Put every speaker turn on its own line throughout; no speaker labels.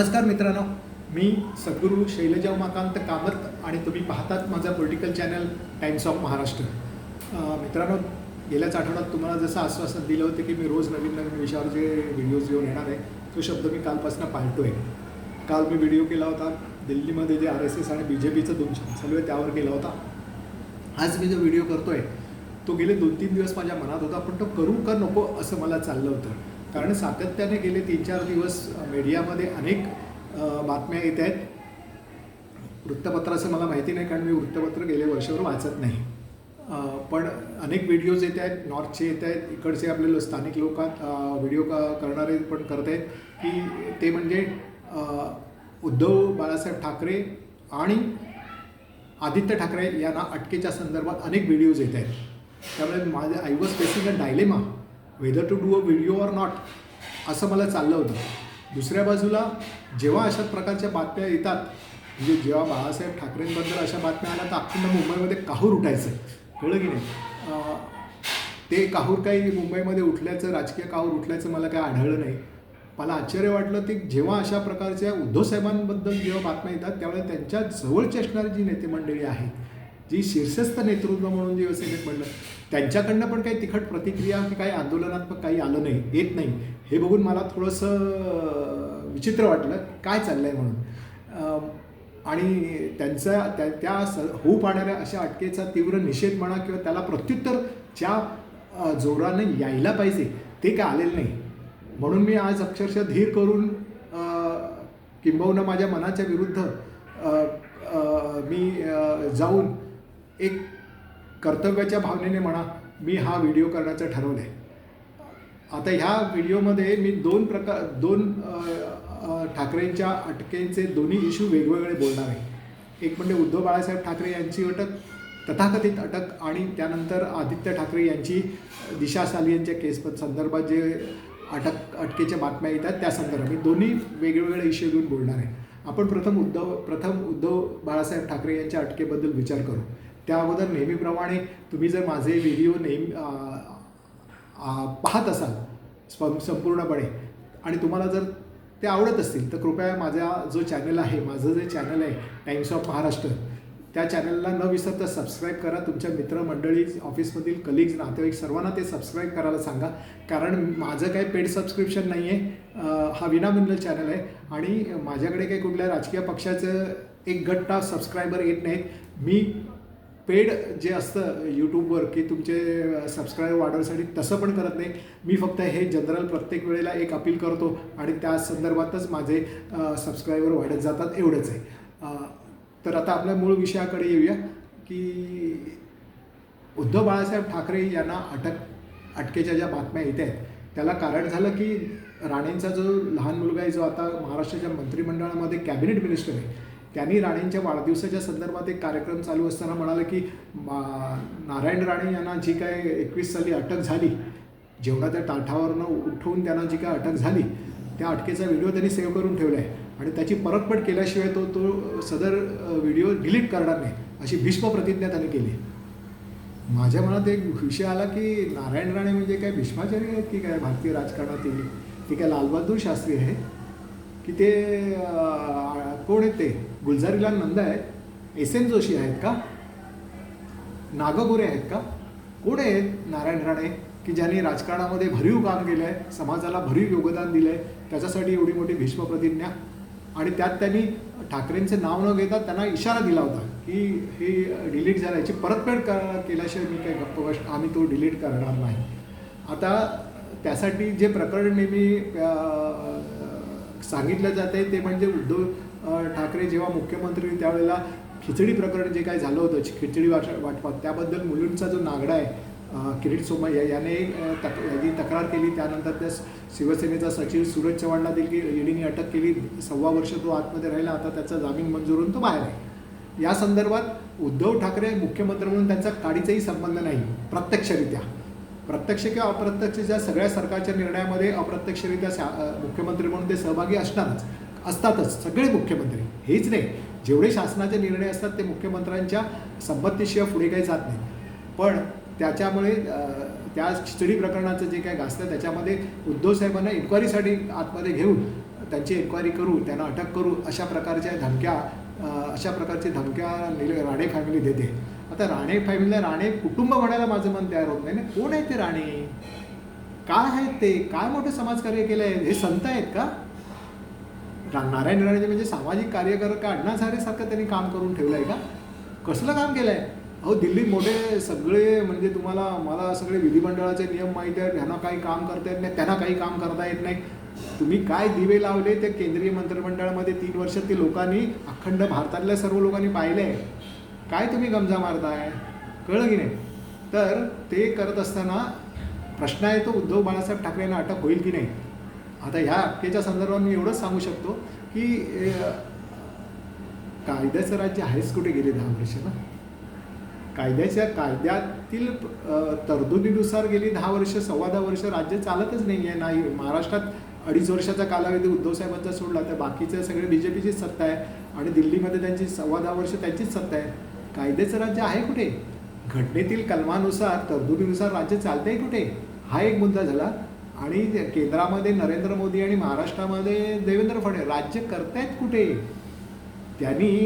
नमस्कार मित्रांनो. मी सद्गुरू शैलजा उमाकांत कामत आणि तुम्ही पाहतात माझा political channel Times of Maharashtra मित्रांनो गेल्याच आठवड्यात तुम्हाला जसं आश्वासन दिलं होतं की मी रोज नवीन नवीन विषयावर जे व्हिडिओज घेऊन येणार आहे तो शब्द मी कालपासून पाळतो आहे काल मी व्हिडिओ केला होता दिल्लीमध्ये जे आर एस एस आणि बी जे पीचं दोन चालू आहे त्यावर केला होता. आज मी जो व्हिडिओ करतो आहे तो गेले दोन तीन दिवस माझ्या मनात होता पण तो करू का नको असं मला चाललं होतं. कारण सातत्याने गेले तीन चार दिवस मीडियामध्ये अनेक बातम्या येत आहेत. वृत्तपत्राचं मला माहिती नाही कारण मी वृत्तपत्र गेले वर्षभर वाचत नाही. पण अनेक व्हिडिओज येत आहेत नॉर्थचे येत आहेत इकडचे आपले स्थानिक लोक व्हिडिओ करणारे पण करत आहेत की ते म्हणजे उद्धव बाळासाहेब ठाकरे आणि आदित्य ठाकरे यांना अटकेच्या संदर्भात अनेक व्हिडिओज येत आहेत. त्यामुळे माझ्या I was facing a dilemma whether to do a video or not असं मला चाललं होतं. दुसऱ्या बाजूला जेव्हा अशा प्रकारच्या बातम्या येतात म्हणजे जेव्हा बाळासाहेब ठाकरेंबद्दल अशा बातम्या आल्या तर अखंड मुंबईमध्ये काहूर उठायचं. कळलं की नाही? ते काहूर काही मुंबईमध्ये उठल्याचं राजकीय काहूर उठल्याचं मला काही आढळलं नाही. मला आश्चर्य वाटलं ते जेव्हा अशा प्रकारच्या उद्धव साहेबांबद्दल जेव्हा बातम्या येतात त्यावेळेस त्यांच्या जवळची असणारी जी नेते मंडळी आहेत जी शीर्षस्थ नेतृत्व म्हणून जी असे म्हणलं त्यांच्याकडनं पण काही तिखट प्रतिक्रिया की काही आंदोलनात्मक काही आलं नाही येत नाही. हे बघून मला थोडंसं विचित्र वाटलं काय चाललं आहे म्हणून आणि त्यांचा त्या त्या स होऊ पाहणाऱ्या अशा अटकेचा तीव्र निषेध म्हणा किंवा त्याला प्रत्युत्तर ज्या जोरानं यायला पाहिजे ते काय आलेलं नाही? म्हणून मी आज अक्षरशः धीर करून किंबहुना माझ्या मनाच्या विरुद्ध मी जाऊन एक कर्तव्याच्या भावनेने म्हणा मी हा व्हिडिओ करण्याचं ठरवलं आहे आता ह्या व्हिडिओमध्ये मी दोन प्रकार दोन ठाकरेंच्या अटकेचे दोन्ही इश्यू वेगवेगळे बोलणार आहे. एक म्हणजे उद्धव बाळासाहेब ठाकरे यांची अटक तथाकथित अटक आणि त्यानंतर आदित्य ठाकरे यांची दिशा साली यांच्या केस संदर्भात जे अटक अटकेच्या बातम्या येतात त्या संदर्भात मी दोन्ही वेगवेगळे इश्यू घेऊन बोलणार आहे. आपण प्रथम उद्धव प्रथम उद्धव बाळासाहेब ठाकरे यांच्या अटकेबद्दल विचार करू. त्या अगोदर नेहमीप्रमाणे तुम्ही जर माझे व्हिडिओ नेहमी पाहत असाल स्व संपूर्णपणे आणि तुम्हाला जर ते आवडत असतील तर कृपया माझा जो चॅनल आहे माझं जे चॅनल आहे टाइम्स ऑफ महाराष्ट्र त्या चॅनलला न विसरता सबस्क्राईब करा. तुमच्या मित्रमंडळी ऑफिसमधील कलिग्ज नातेवाईक सर्वांना ते सबस्क्राईब करायला सांगा. कारण माझं काही पेड सबस्क्रिप्शन नाही आहे हा विनामूल्य चॅनल आहे. आणि माझ्याकडे काही कुठल्या राजकीय पक्षाचं एक गट्टा सबस्क्रायबर येत नाहीत. मी पेड जे असतं यूट्यूबवर की तुमचे सबस्क्राईबर वाढवण्यासाठी तसं पण करत नाही. मी फक्त हे जनरल प्रत्येक वेळेला एक अपील करतो आणि त्या संदर्भातच माझे सबस्क्रायबर वाढत जातात एवढंच आहे. तर आता आपल्या मूळ विषयाकडे येऊया की उद्धव बाळासाहेब ठाकरे यांना अटक अटकेच्या ज्या बातम्या येत आहेत त्याला कारण झालं की राणेंचा जो लहान मुलगा आहे जो आता महाराष्ट्राच्या मंत्रिमंडळामध्ये कॅबिनेट मिनिस्टर आहे त्यांनी राणेंच्या वाढदिवसाच्या संदर्भात एक कार्यक्रम चालू असताना म्हणाले की मा- नारायण राणे यांना जी काय एकवीस साली अटक झाली जेवणाच्या ताठावरनं उठवून त्यांना जी काय अटक झाली त्या अटकेचा व्हिडिओ त्यांनी सेव्ह करून ठेवला आहे आणि त्याची परतफेड केल्याशिवाय तो तो सदर व्हिडिओ डिलीट करणार नाही अशी भीष्म प्रतिज्ञा त्यांनी केली. माझ्या मनात एक विषय आला की नारायण राणे म्हणजे काय भीष्माचारी आहेत की काय भारतीय राजकारणातील? ते काय लालबहादूर शास्त्री आहे की ते कोण आहेत ते? गुलजारीलाल नंद आहेत एस एन जोशी आहेत का? नागगोरे आहेत का? कोण आहेत? नारायण राणे की ज्यांनी राजकारणामध्ये भरीव काम केलं आहे समाजाला भरीव योगदान दिलं आहे त्याच्यासाठी एवढी मोठी भीष्म प्रतिज्ञा आणि त्यात त्यांनी ठाकरेंचे नाव न घेता त्यांना इशारा दिला होता की हे डिलीट झालं याची परतफेड कर केल्याशिवाय मी काही गप्प गोष्ट आम्ही तो डिलीट करणार नाही. आता त्यासाठी जे प्रकरण नेहमी सांगितलं जात आहे ते म्हणजे उद्धव ठाकरे जेव्हा मुख्यमंत्री त्यावेळेला खिचडी प्रकरण जे काय झालं होतं खिचडी वाट वाटपात त्याबद्दल मुलींचा जो नागडा आहे किरीट सोमय्या याने तक जी तक्रार केली. त्यानंतर त्या शिवसेनेचा सचिव सूरज चव्हाणला देखील ईडीने अटक केली. सव्वा वर्ष तो आतमध्ये राहिला. आता त्याचा जामीन मंजूर होऊन तो बाहेर आहे. या संदर्भात उद्धव ठाकरे मुख्यमंत्री म्हणून त्यांचा काडीचाही संबंध नाही प्रत्यक्षरित्या. प्रत्यक्ष किंवा अप्रत्यक्षच्या सगळ्या सरकारच्या निर्णयामध्ये अप्रत्यक्षरित्या मुख्यमंत्री म्हणून ते सहभागी असणारच. असतातच. सगळे मुख्यमंत्री. हेच नाही. जेवढे शासनाचे निर्णय असतात ते मुख्यमंत्र्यांच्या संपत्तीशिवाय पुढे काही जात नाही पण त्याच्यामुळे त्या खिचडी प्रकरणाचं जे काय गाजतं त्याच्यामध्ये उद्धव साहेबांना इन्क्वायरीसाठी आतमध्ये घेऊन त्यांची इन्क्वायरी करू त्यांना अटक करू अशा प्रकारच्या धमक्या अशा प्रकारची धमक्या निल राणे फॅमिली देते. आता राणे फॅमिलीला राणे कुटुंब म्हणायला माझं मन तयार होत नाही. ना कोण आहे ते राणे? काय आहेत ते? काय मोठं समाजकार्य केलं आहे हे संत आहेत का? नारायण राणे म्हणजे सामाजिक कार्यकर का अण्णा सारखं त्यांनी काम करून ठेवलं आहे का? कसलं काम केलं आहे अहो दिल्लीत मोठे सगळे म्हणजे तुम्हाला मला सगळे विधिमंडळाचे नियम माहीत आहेत ह्यांना काही काम करता येत नाही त्यांना काही काम करता येत नाही. तुम्ही काय दिवे लावले ते केंद्रीय मंत्रिमंडळामध्ये तीन वर्ष ते लोकांनी अखंड भारतातल्या सर्व लोकांनी पाहिले आहे काय तुम्ही गमजा मारताय? कळलं की नाही? तर ते करत असताना प्रश्न आहे तो उद्धव बाळासाहेब ठाकरेंना अटक होईल की नाही? आता ह्या अटकेच्या संदर्भात मी एवढंच सांगू शकतो की कायद्याचं राज्य आहेच कुठे गेले दहा वर्ष ना? कायद्याच्या कायद्यातील तरतुदीनुसार गेली दहा वर्ष सव्वा दहा वर्ष राज्य चालतच नाही आहे नाही महाराष्ट्रात अडीच वर्षाचा कालावधी उद्धव साहेबांचा सोडला तर बाकीचे सगळे बी जे पीचीच सत्ता आहे आणि दिल्लीमध्ये त्यांची सव्वा दहा वर्ष त्यांचीच सत्ता आहे. कायद्याचं राज्य आहे कुठे? घटनेतील कलमानुसार तरतुदीनुसार राज्य चालतंय कुठे? हा एक मुद्दा झाला. आणि केंद्रामध्ये नरेंद्र मोदी आणि महाराष्ट्रामध्ये देवेंद्र फडणवीस राज्य करतायत कुठे? त्यांनी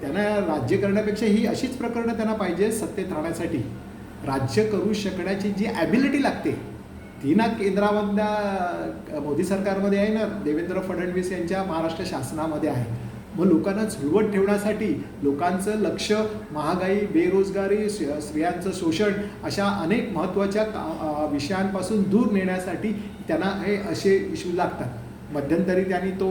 त्यांना राज्य करण्यापेक्षा ही अशीच प्रकरणं त्यांना पाहिजे सत्तेत राहण्यासाठी. राज्य करू शकण्याची जी ॲबिलिटी लागते ती ना केंद्रामधल्या मोदी सरकारमध्ये आहे ना देवेंद्र फडणवीस यांच्या महाराष्ट्र शासनामध्ये आहे. मग लोकांना झुलवत ठेवण्यासाठी लोकांचं लक्ष महागाई बेरोजगारी स्त्रियांचं शोषण अशा अनेक महत्त्वाच्या का विषयांपासून दूर नेण्यासाठी त्यांना हे असे इश्यू लागतात. मध्यंतरी त्यांनी तो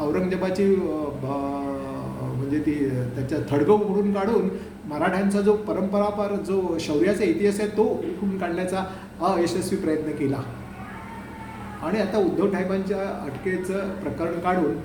औरंगजेबाची म्हणजे ती त्याच्या थडगं उघडून काढून मराठ्यांचा जो परंपरापर जो शौर्याचा इतिहास आहे तो उघडून काढण्याचा अयशस्वी प्रयत्न केला. आणि आता उद्धव साहेबांच्या अटकेचं प्रकरण काढून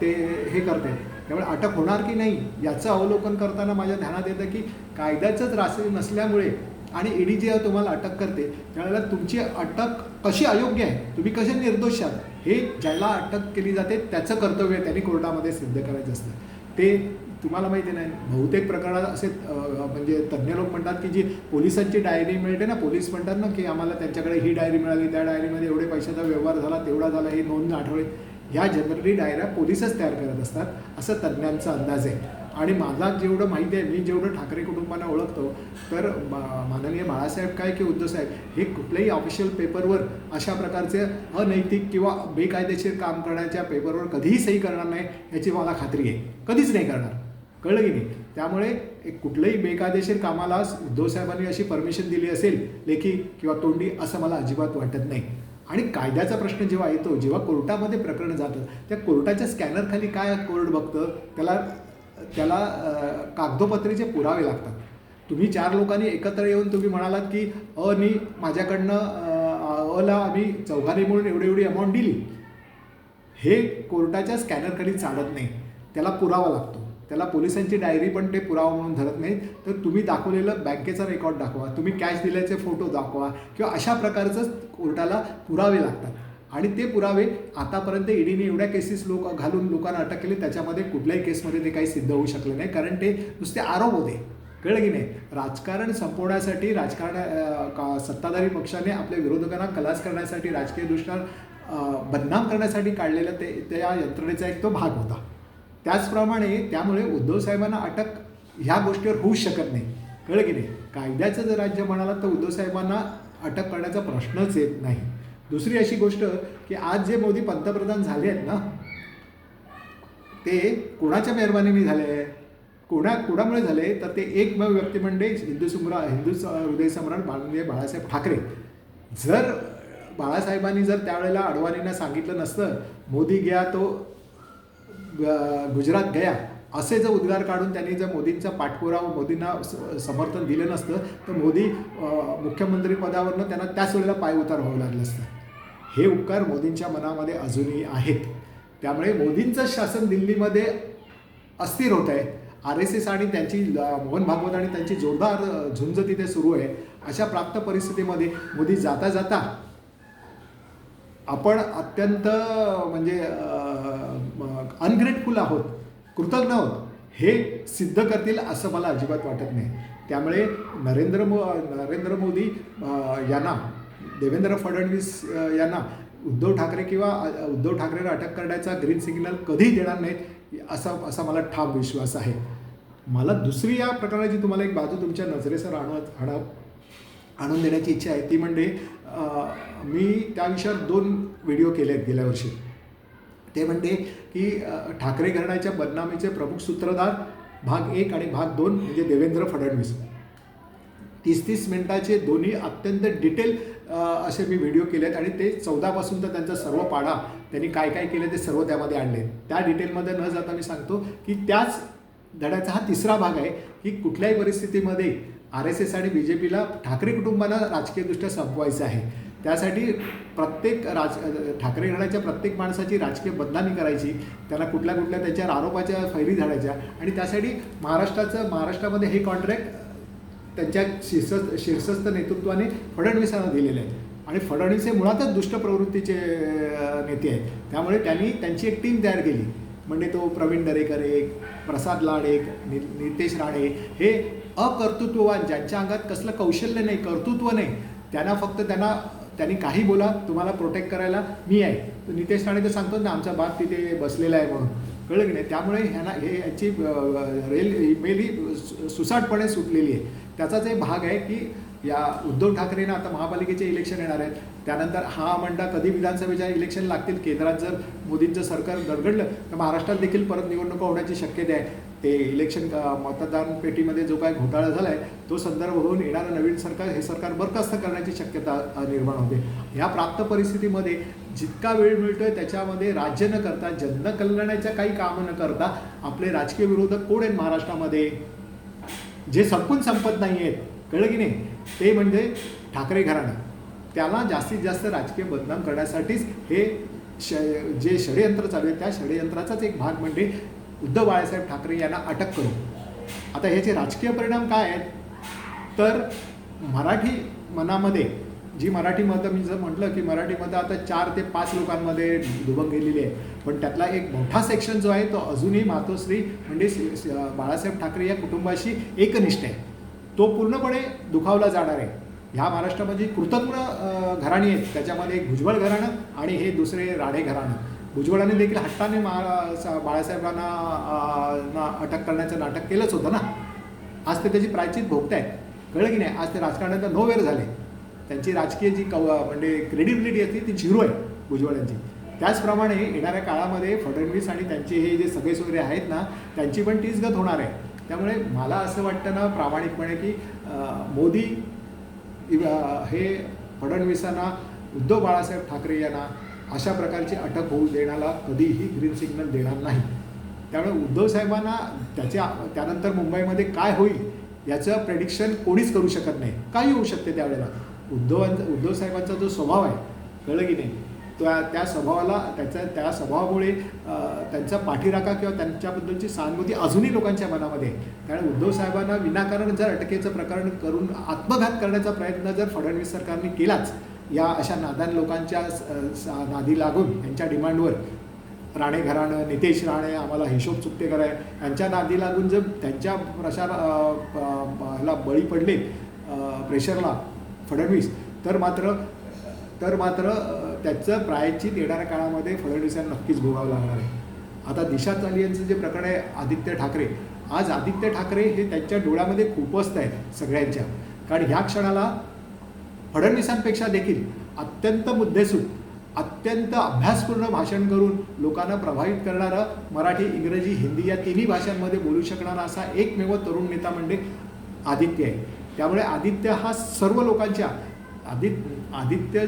ते हे करते. त्यामुळे अटक होणार की नाही याचं अवलोकन करताना माझ्या ध्यानात येतं की कायद्याचंच रास नसल्यामुळे आणि ईडी जेव्हा तुम्हाला अटक करते. त्यावेळेला तुमची अटक कशी अयोग्य आहे तुम्ही कसे निर्दोष आहात हे ज्याला अटक केली जाते त्याचं कर्तव्य त्यांनी कोर्टामध्ये सिद्ध करायचं असतं. ते तुम्हाला माहिती नाही बहुतेक प्रकरणात असे म्हणजे तज्ज्ञ लोक म्हणतात की जी पोलिसांची डायरी मिळते ना पोलीस म्हणतात ना की आम्हाला त्यांच्याकडे ही डायरी मिळाली त्या डायरीमध्ये एवढे पैशाचा व्यवहार झाला तेवढा झाला ही नोंद आठवडे ह्या जनरली डायऱ्या पोलिसच तयार करत असतात असं तज्ज्ञांचा अंदाज आहे. आणि माझा जेवढं माहिती आहे मी जेवढं ठाकरे कुटुंबांना ओळखतो तर माननीय बाळासाहेब काय की उद्धव साहेब हे कुठल्याही ऑफिशियल पेपरवर अशा प्रकारचे अनैतिक किंवा बेकायदेशीर काम करण्याच्या पेपरवर कधीही सही करणार नाही याची मला खात्री आहे. कधीच नाही करणार. कळलं की नाही? त्यामुळे एक कुठलंही बेकायदेशीर कामाला उद्धव साहेबांनी अशी परमिशन दिली असेल लेखी किंवा तोंडी असं मला अजिबात वाटत नाही. आणि कायद्याचा प्रश्न जेव्हा येतो जेव्हा कोर्टामध्ये प्रकरण जातं त्या कोर्टाच्या स्कॅनरखाली काय कोर्ट बघतं त्याला त्याला कागदोपत्रेचे कागदोपत्रीचे पुरावे लागतात. तुम्ही चार लोकांनी एकत्र येऊन तुम्ही म्हणालात की अनी माझ्याकडनं अला आम्ही चौघारी म्हणून एवढी एवढी अमाऊंट दिली. हे कोर्टाच्या स्कॅनरखाली चालत नाही. त्याला पुरावा लागतो. त्याला पोलिसांची डायरी पण ते पुरावा म्हणून धरत नाहीत. तर तुम्ही दाखवलेलं बँकेचा रेकॉर्ड दाखवा. तुम्ही कॅश दिल्याचे फोटो दाखवा. किंवा अशा प्रकारचं कोर्टाला पुरावे लागतात. आणि ते पुरावे आतापर्यंत ईडीने एवढ्या केसेस लोक घालून लोकांना अटक केली त्याच्यामध्ये कुठल्याही केसमध्ये ते काही सिद्ध होऊ शकले नाही. कारण ते नुसते आरोप होते. कळलं की नाही? राजकारण संपवण्यासाठी राजकारण सत्ताधारी पक्षाने आपल्या विरोधकांना कलास करण्यासाठी राजकीयदृष्ट्या दृष्ट्या बदनाम करण्यासाठी काढलेला ते त्या यंत्रणेचा एक तो भाग होता. त्याचप्रमाणे त्यामुळे उद्धव साहेबांना अटक ह्या गोष्टीवर होऊ शकत नाही. कळलं की नाही? कायद्याचं जर राज्य म्हणाला तर उद्धव साहेबांना अटक करण्याचा प्रश्नच येत नाही. दुसरी अशी गोष्ट की आज जे मोदी पंतप्रधान झाले आहेत ना ते कोणाच्या मेहरबानीने झाले? कोणा कोणामुळे झाले? तर ते एकमेव व्यक्ती म्हणजे हिंदू सम्रा हिंदू हृदयसम्राट हृदय सम्राट बाळासाहेब ठाकरे. जर बाळासाहेबांनी जर त्यावेळेला अडवाणींना सांगितलं नसतं मोदी घ्या तो गुजरात गया असे जर उद्गार काढून त्यांनी जर मोदींचा पाठपुरावा मोदींना स- समर्थन दिलं नसतं तर मोदी मुख्यमंत्रीपदावरनं मुख्यमंत्री पदावरनं त्यांना त्याच वेळेला पायउतार व्हावं लागलं असतं. हे उपकार मोदींच्या मनामध्ये अजूनही आहेत. त्यामुळे मोदींचं शासन दिल्लीमध्ये अस्थिर होत आहे आर एस एस आणि त्यांची मोहन भागवत आणि त्यांची जोरदार झुंज तिथे सुरू आहे. अशा प्राप्त परिस्थितीमध्ये मोदी जाता जाता आपण अत्यंत म्हणजे अनग्रेटफुल आहोत कृतज्ञ आहोत हे सिद्ध करतील असं मला अजिबात वाटत नाही. त्यामुळे नरेंद्र मो नरेंद्र मोदी यांना देवेंद्र फडणवीस यांना उद्धव ठाकरे किंवा उद्धव ठाकरेला अटक करण्याचा ग्रीन सिग्नल कधी देणार नाहीत असा असा मला ठाम विश्वास आहे. मला दुसरी या प्रकरणाची तुम्हाला एक बाजू तुमच्या नजरेसर आणत आणत आणून देण्याची इच्छा आहे ती म्हणजे मी त्या विषयावर दोन व्हिडिओ केले आहेत गेल्या वर्षी. ते म्हणते की ठाकरे घराण्याच्या बदनामीचे प्रमुख सूत्रधार भाग एक आणि भाग दोन म्हणजे देवेंद्र फडणवीस. तीस तीस मिनिटाचे दोन्ही अत्यंत डिटेल असे मी व्हिडिओ केले आहेत आणि ते चौदापासून तर त्यांचा सर्व पाडा त्यांनी काय काय केलं ते सर्व त्यामध्ये आणले. त्या डिटेलमध्ये न जाता मी सांगतो की त्याच धड्याचा हा तिसरा भाग आहे की कुठल्याही परिस्थितीमध्ये आर एस एस आणि बी जे पीला ठाकरे कुटुंबाला राजकीयदृष्ट्या संपवायचं आहे. त्यासाठी प्रत्येक राज ठाकरे घराण्याच्या प्रत्येक माणसाची राजकीय बदनामी करायची त्याला कुठल्या कुठल्या त्याच्यावर आरोपाच्या फैरी झाडायच्या आणि त्यासाठी महाराष्ट्राचं महाराष्ट्रामध्ये हे कॉन्ट्रॅक्ट त्यांच्या शीर्ष शीर्षस्थ नेतृत्वाने फडणवीसांना दिलेलं आहे आणि फडणवीस हे मुळातच दुष्ट प्रवृत्तीचे नेते आहेत. त्यामुळे त्यांनी त्यांची एक टीम तयार केली. म्हणजे तो प्रवीण दरेकर एक प्रसाद लाड एक नि नितेश राणे हे अकर्तृत्ववान ज्यांच्या अंगात कसलं कौशल्य नाही कर्तृत्व नाही त्यांना फक्त त्यांना त्यांनी काही बोला तुम्हाला प्रोटेक्ट करायला मी आहे. तर नितेश राणे तर सांगतो ना आमचा बाप तिथे बसलेला आहे म्हणून. कळलं की नाही? त्यामुळे ह्यांना हे याची रेल मेल ही सुसाटपणे सुटलेली आहे. त्याचाच एक भाग आहे की या उद्धव ठाकरेंना आता महापालिकेचे इलेक्शन येणार आहेत. त्यानंतर हा मंडळ कधी विधानसभेच्या इलेक्शन लागतील केंद्रात जर मोदींचं सरकार गडगडलं तर महाराष्ट्रात देखील परत निवडणुका होण्याची शक्यता आहे. ते इलेक्शन मतदान पेटीमध्ये जो काय घोटाळा झाला आहे तो संदर्भ होऊन येणारं नवीन सरकार हे सरकार बरखास्त करण्याची शक्यता निर्माण होते. ह्या प्राप्त परिस्थितीमध्ये जितका वेळ मिळतो आहे त्याच्यामध्ये राज्य न करता जनकल्याणाच्या काही कामं न करता आपले राजकीय विरोधक कोण आहेत महाराष्ट्रामध्ये? जे संपून संपत नाही आहेत कळलं की नाही? ते म्हणजे ठाकरे घराणं. त्याला जास्तीत जास्त राजकीय बदनाम करण्यासाठीच हे ष जे षडयंत्र चालू आहे त्या षडयंत्राचाच एक भाग म्हणजे उद्धव बाळासाहेब ठाकरे यांना अटक करू. आता ह्याचे राजकीय परिणाम काय आहेत? तर मराठी मनामध्ये जी मराठी मतं मी जर म्हटलं की मराठी मतं आता चार ते पाच लोकांमध्ये दुबंग गेलेली आहे पण त्यातला एक मोठा सेक्शन जो आहे तो अजूनही मातोश्री म्हणजे बाळासाहेब ठाकरे या कुटुंबाशी एकनिष्ठ आहे. तो पूर्णपणे दुखावला जाणार आहे. ह्या महाराष्ट्रामध्ये कृतज्ञ घराणी आहेत. त्याच्यामध्ये एक भुजबळ घराणं आणि हे दुसरे राणे घराणं. भुजबळाने देखील हट्टाने मा बाळासाहेबांना ना अटक करण्याचं नाटक केलंच होतं ना? आज ते त्याची प्रायचित भोगतायत. कळलं की नाही? आज ते राजकारणात नोवेर झाले. त्यांची राजकीय जी कव म्हणजे क्रेडिबिलिटी असते ती झिरो आहे भुजबळ यांची त्याचप्रमाणे येणाऱ्या काळामध्ये फडणवीस आणि त्यांचे हे जे सगळे सोयरे आहेत ना त्यांची पण तीच गत होणार आहे. त्यामुळे मला असं वाटतं ना प्रामाणिकपणे की मोदी हे फडणवीसांना उद्धव बाळासाहेब ठाकरे यांना अशा प्रकारची अटक होऊ देण्याला कधीही ग्रीन सिग्नल देणार नाही. त्यामुळे उद्धव साहेबांना त्याच्या त्यानंतर मुंबईमध्ये काय होईल याचं प्रेडिक्शन कोणीच करू शकत नाही. काही होऊ शकते त्यावेळेला? उद्धवांचा उद्धव साहेबांचा जो स्वभाव आहे कळलं की नाही? त्या त्या स्वभावाला त्याच्या त्या स्वभावामुळे त्यांचा पाठीराखा किंवा त्यांच्याबद्दलची सहानुभूती अजूनही लोकांच्या मनामध्ये आहे. कारण उद्धव साहेबांना विनाकारण जर अटकेचं प्रकरण करून आत्मघात करण्याचा प्रयत्न जर फडणवीस सरकारने केलाच या अशा नादान लोकांच्या स- नादी लागून यांच्या डिमांडवर राणे घराणं नितेश राणे आम्हाला हिशोब चुकते कराय यांच्या नादी लागून जर त्यांच्या प्रसार ह्याला बळी पडले प्रेशरला फडणवीस तर मात्र तर मात्र त्याचं प्रायचित येणाऱ्या काळामध्ये फडणवीसांना नक्कीच भोगावं लागणार आहे. आता दिशा चालियांचं जे प्रकरण आहे आदित्य ठाकरे आज आदित्य ठाकरे हे त्यांच्या डोळ्यामध्ये खूपच आहेत सगळ्यांच्या. कारण ह्या क्षणाला फडणवीसांपेक्षा देखील अत्यंत मुद्देसूद अत्यंत अभ्यासपूर्ण भाषण करून लोकांना प्रभावित करणारं मराठी इंग्रजी हिंदी या तिन्ही भाषांमध्ये बोलू शकणारा असा एकमेव तरुण नेता म्हणजे आदित्य आहे. त्यामुळे आदित्य हा सर्व लोकांच्या आदित्य आदित्य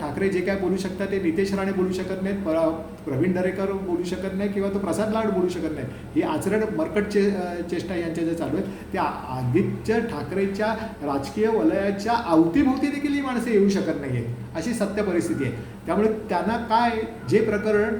ठाकरे जे काय बोलू शकतात ते नितेश राणे बोलू शकत नाहीत प्र प्रवीण दरेकर बोलू शकत नाही किंवा तो प्रसाद लाड बोलू शकत नाही ही आचरण मरकट चे चेष्टा यांच्या जे चालू आहेत त्या आदित्य ठाकरेच्या राजकीय वलयाच्या अवतीभोवती देखील ही माणसं येऊ शकत नाही आहेत अशी सत्य परिस्थिती आहे. त्यामुळे त्यांना काय जे प्रकरण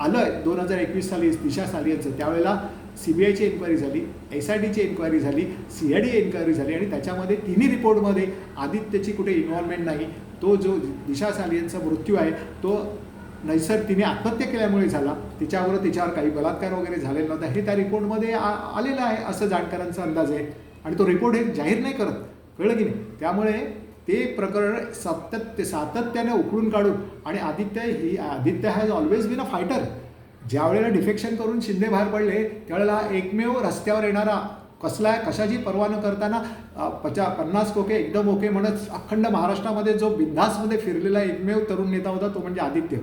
आलं दोन हजार एकवीस साली दिशा साली यांचं त्यावेळेला सी बी आयची एन्क्वायरी झाली एस आय डीची एन्क्वायरी झाली सी आय डी एन्क्वायरी झाली आणि त्याच्यामध्ये तिन्ही रिपोर्टमध्ये आदित्यची कुठे इन्व्हॉल्वमेंट नाही तो जो दिशा साली यांचा मृत्यू आहे तो नैसर्ग तिने आत्महत्या केल्यामुळे झाला. तिच्यावर तिच्यावर काही बलात्कार वगैरे झालेला नव्हता. हे त्या रिपोर्टमध्ये आ आलेलं आहे असं जाणकारांचा अंदाज आहे. आणि तो रिपोर्ट हे जाहीर नाही करत. कळलं की नाही? त्यामुळे ते प्रकरण सातत्य सातत्याने उकळून काढून आणि Aditya he Aditya has always been a fighter ज्या वेळेला डिफेक्शन करून शिंदे बाहेर पडले त्यावेळेला एकमेव रस्त्यावर येणारा कसला कशाची पर्वा न करताना पचा पन्नास कोके एकदम ओके म्हणत अखंड महाराष्ट्रामध्ये जो बिंधासमध्ये फिरलेला एकमेव तरुण नेता होता तो म्हणजे Aditya.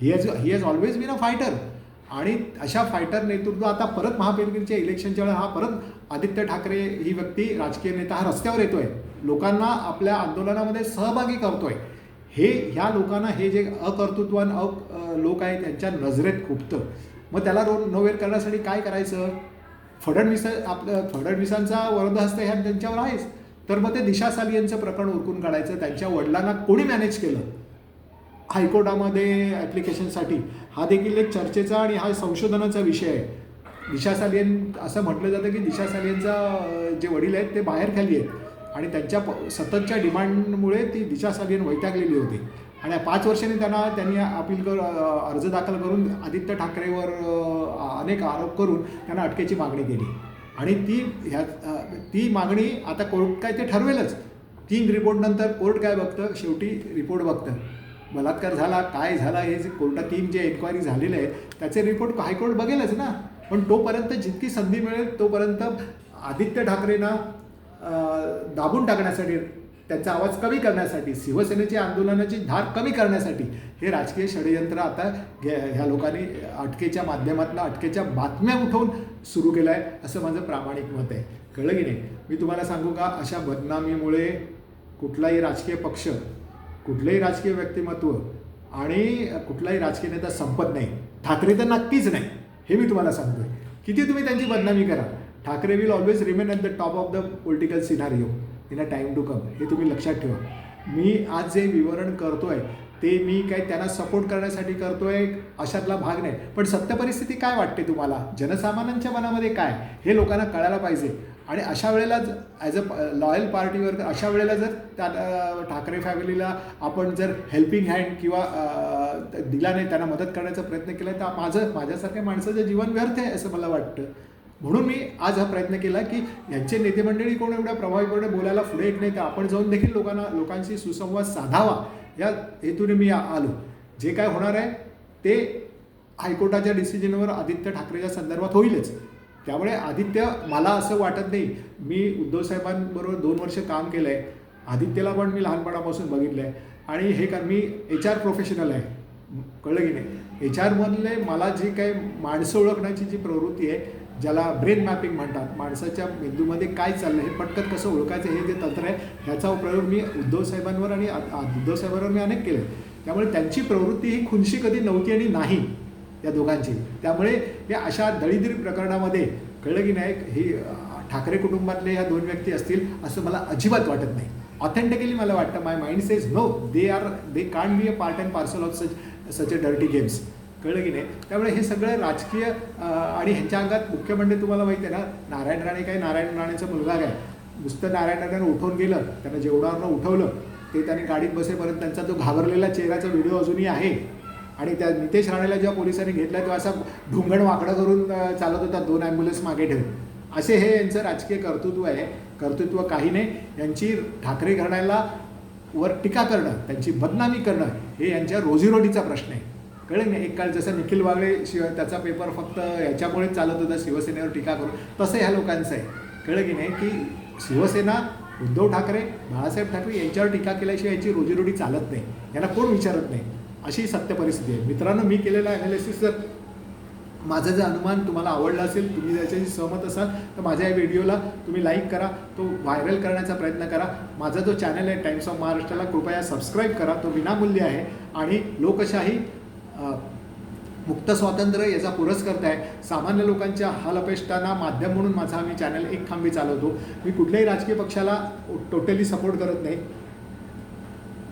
He has he has always been a fighter आणि अशा फायटर नेतृत्व आता परत महापेरगिरीच्या इलेक्शनच्या वेळेला हा परत आदित्य ठाकरे ही व्यक्ती राजकीय नेता हा रस्त्यावर येतोय. लोकांना आपल्या आंदोलनामध्ये सहभागी करतोय. हे ह्या लोकांना हे जे अकर्तृत्वान अ लोक आहेत त्यांच्या नजरेत खुपतं. मग त्याला रो नोवेर करण्यासाठी काय करायचं? फडणवीस आपलं फडणवीसांचा वरदहस्त ह्या त्यांच्यावर आहेच. तर मग ते दिशा साली यांचं प्रकरण उरकून काढायचं. त्यांच्या वडिलांना कोणी मॅनेज केलं? हायकोर्टामध्ये ॲप्लिकेशनसाठी हा देखील एक चर्चेचा आणि हा संशोधनाचा विषय आहे. दिशा सालियन असं म्हटलं जातं की दिशा सालियनचा जे वडील आहेत ते बाहेर खाली आहेत. आणि त्यांच्या प- सततच्या डिमांडमुळे ती दिशा सालियन वैतागलेली होती. आणि पाच वर्षांनी त्यांना त्यांनी अपील कर अर्ज दाखल करून आदित्य ठाकरेवर अनेक आरोप करून त्यांना अटकेची मागणी केली. आणि ती ह्या ती मागणी आता कोर्ट काय ते ठरवेलच. तीन रिपोर्टनंतर कोर्ट काय बघतं? शेवटी रिपोर्ट बघतं. बलात्कार झाला काय झाला हे जे कोर्टात तीन जे एन्क्वायरी झालेले आहे त्याचे रिपोर्ट हायकोर्ट बघेलच ना. पण तोपर्यंत जितकी संधी मिळेल तोपर्यंत आदित्य ठाकरेंना दाबून टाकण्यासाठी त्यांचा आवाज कमी करण्यासाठी शिवसेनेची आंदोलनाची धार कमी करण्यासाठी हे राजकीय षडयंत्र आता ह्या लोकांनी अटकेच्या माध्यमातून अटकेच्या बातम्या उठवून सुरू केलं आहे असं माझं प्रामाणिक मत आहे. कळलं की नाही? मी तुम्हाला सांगू का अशा बदनामीमुळे कुठलाही राजकीय पक्ष कुठलंही राजकीय व्यक्तिमत्व आणि कुठलाही राजकीय नेता संपत नाही. ठाकरे तर नक्कीच नाही. हे मी तुम्हाला सांगतोय. किती तुम्ही त्यांची बदनामी करा? Thackeray will always remain at the top of the political scenario in a time to come हे तुम्ही लक्षात ठेवा. मी आज जे विवरण करतो आहे ते मी काय त्यांना सपोर्ट करण्यासाठी करतोय अशातला भाग नाही. पण सत्य परिस्थिती काय वाटते तुम्हाला? जनसामान्यांच्या मनामध्ये काय? हे लोकांना कळायला पाहिजे. आणि अशा वेळेला as a loyal party worker अशा वेळेला जर त्या ठाकरे फॅमिलीला आपण जर हेल्पिंग हँड किंवा दिला नाही त्यांना मदत करण्याचा प्रयत्न केला तर माझं माझ्यासारख्या माणसाचं जीवन व्यर्थ आहे असं मला वाटतं. म्हणून मी आज हा प्रयत्न केला की यांचे नेते मंडळी कोण एवढ्या प्रभावीपणे बोलायला पुढे येत नाही तर आपण जाऊन देखील लोकांना लोकांशी सुसंवाद साधावा. या हेतूने मी आलो. जे काय होणार आहे ते हायकोर्टाच्या डिसिजनवर आदित्य ठाकरेच्या संदर्भात होईलच. त्यामुळे आदित्य मला असं वाटत नाही. मी उद्धव साहेबांबरोबर दोन वर्ष काम केलं आहे आदित्यला पण मी लहानपणापासून बघितलं आहे आणि हे का मी एच आर प्रोफेशनल आहे. कळलं की नाही? एच आरमधले मला जी काही माणसं ओळखण्याची जी प्रवृत्ती आहे ज्याला ब्रेन मॅपिंग म्हणतात. माणसाच्या मेंदूमध्ये काय चाललं हे पटकन कसं ओळखायचं हे जे तंत्र आहे ह्याचा प्रयोग मी उद्धव साहेबांवर आणि उद्धव साहेबांवर मी अनेक केले त्यामुळे त्यांची प्रवृत्ती ही खुनशी कधी नव्हती आणि नाही या दोघांची. त्यामुळे या अशा दळिद्री प्रकरणामध्ये कळलं की नाही ही ठाकरे कुटुंबातले ह्या दोन व्यक्ती असतील असं मला अजिबात वाटत नाही. ऑथेंटिकली मला वाटतं my mind says no they are they can't be a part and parcel of such such a dirty games कळलं की नाही त्यामुळे हे सगळं राजकीय आणि ह्यांच्या अंगात मुख्य म्हणजे तुम्हाला माहिती आहे ना नारायण राणे काय नारायण राणेचा मुलगा काय? नुसतं नारायण राणेनं उठवून गेलं त्यांना जेवणावरनं उठवलं ते त्यांनी गाडीत बसेपर्यंत त्यांचा जो घाबरलेला चेहऱ्याचा व्हिडिओ अजूनही आहे. आणि त्या नितेश राणेला जेव्हा पोलिसांनी घेतला तेव्हा असा ढुंगण वाकडं करून चालत होता दोन ॲम्ब्युलन्स मागे ठेवून. असे हे यांचं राजकीय कर्तृत्व आहे. कर्तृत्व काही नाही. यांची ठाकरे घराण्याला वर टीका करणं त्यांची बदनामी करणं हे यांच्या रोजीरोटीचा प्रश्न आहे. कळलं नाही. एक काळ जसं निखिल वागळे शिव त्याचा पेपर फक्त याच्यामुळेच चालत होता शिवसेनेवर टीका करून. तसं ह्या लोकांचं आहे. कळलं की नाही की शिवसेना उद्धव ठाकरे बाळासाहेब ठाकरे यांच्यावर टीका केल्याशिवाय याची रोजीरोटी चालत नाही. यांना कोण विचारत नाही? अशी सत्य परिस्थिती आहे. मित्रांनो मी केलेला ॲनालिसिस जर माझं जे अनुमान तुम्हाला आवडलं असेल तुम्ही त्याच्याशी सहमत असाल तर माझ्या या व्हिडिओला तुम्ही लाईक करा. तो व्हायरल करण्याचा प्रयत्न करा. माझा जो चॅनल आहे टाइम्स ऑफ महाराष्ट्राला कृपया सबस्क्राईब करा. तो विनामूल्य आहे. आणि लोकशाही मुक्त स्वातंत्र्य याचा पुरस्कर्ता आहे सामान्य लोकांच्या हाल अपेष्टांना माध्यम म्हणून माझा मी चॅनल एक खांबी चालवतो. मी कुठल्याही राजकीय पक्षाला टोटली सपोर्ट करत नाही.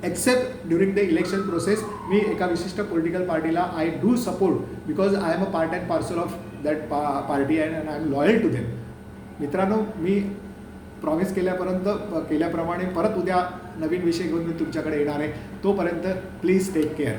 Except during the election process मी एका विशिष्ट पॉलिटिकल पार्टीला I do support because I am a part and parcel of that pa party and I am loyal to them मित्रांनो मी प्रॉमिस केल्यापर्यंत केल्याप्रमाणे परत उद्या नवीन विषय घेऊन मी तुमच्याकडे येणार आहे. तोपर्यंत प्लीज टेक केअर